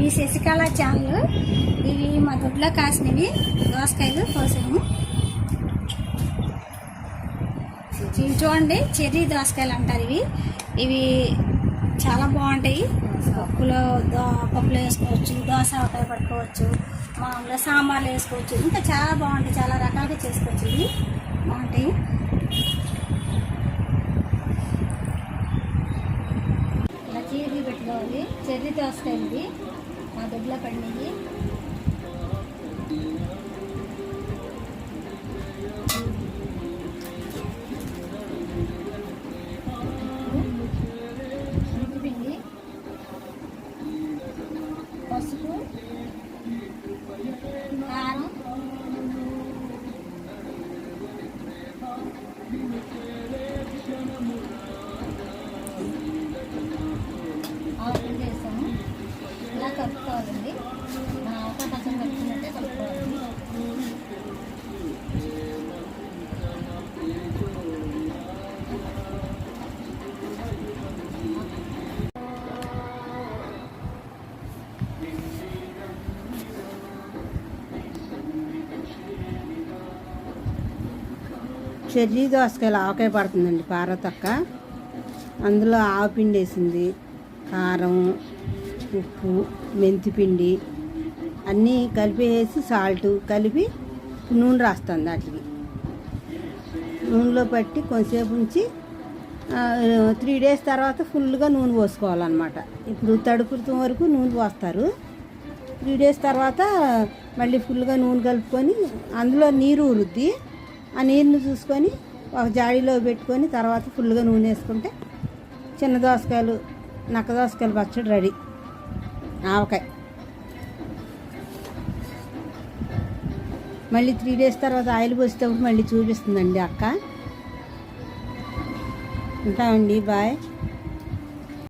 మీ Sasikala channel ఇవి మా దొడ్లో కాసినవి. దోసకాయలు కోసాము. ఇవి చూడండి చెర్రీ దోసకాయలు అంటారు ఇవి. ఇవి చాలా బాగుంటాయి. పప్పులో దో పప్పులో వేసుకోవచ్చు దోశ ఒకటి పట్టుకోవచ్చు మామూలుగా సాంబార్లు వేసుకోవచ్చు. ఇంకా చాలా బాగుంటాయి చాలా రకాలుగా చేసుకోవచ్చు ఇవి. బాగుంటాయి. ఇలా చీరలు పెట్టుకోవాలి. చెర్రీ దోసకాయలు ఇవి. మా దొడ్లో పడినవి. పిండి పసుపు కారం చెర్రీ దోసకాయలు ఆవకాయ పడుతుందండి పారతక్క అందులో ఆవపిండి వేసింది కారం ఉప్పు మెంతిపిండి అన్నీ కలిపి వేసి సాల్ట్ కలిపి నూనె రాస్తాను దాటికి నూనెలో పట్టి కొంచెంసేపు ఉంచి త్రీ డేస్ తర్వాత ఫుల్గా నూనె పోసుకోవాలన్నమాట. ఇప్పుడు తడుపుతం వరకు నూనె పోస్తారు. త్రీ డేస్ తర్వాత మళ్ళీ ఫుల్గా నూనె కలుపుకొని అందులో నీరు ఊరుద్ది. ఆ నీరుని చూసుకొని ఒక జాడీలో పెట్టుకొని తర్వాత ఫుల్గా నూనె వేసుకుంటే చిన్న దోసకాయలు నక్క దోసకాయలు పచ్చడి రెడీ. ఆవకాయ. మళ్ళీ త్రీ డేస్ తర్వాత ఆయిల్ పోసేటప్పుడు మళ్ళీ చూపిస్తుందండి అక్క. ఉంటామండి బాయ్.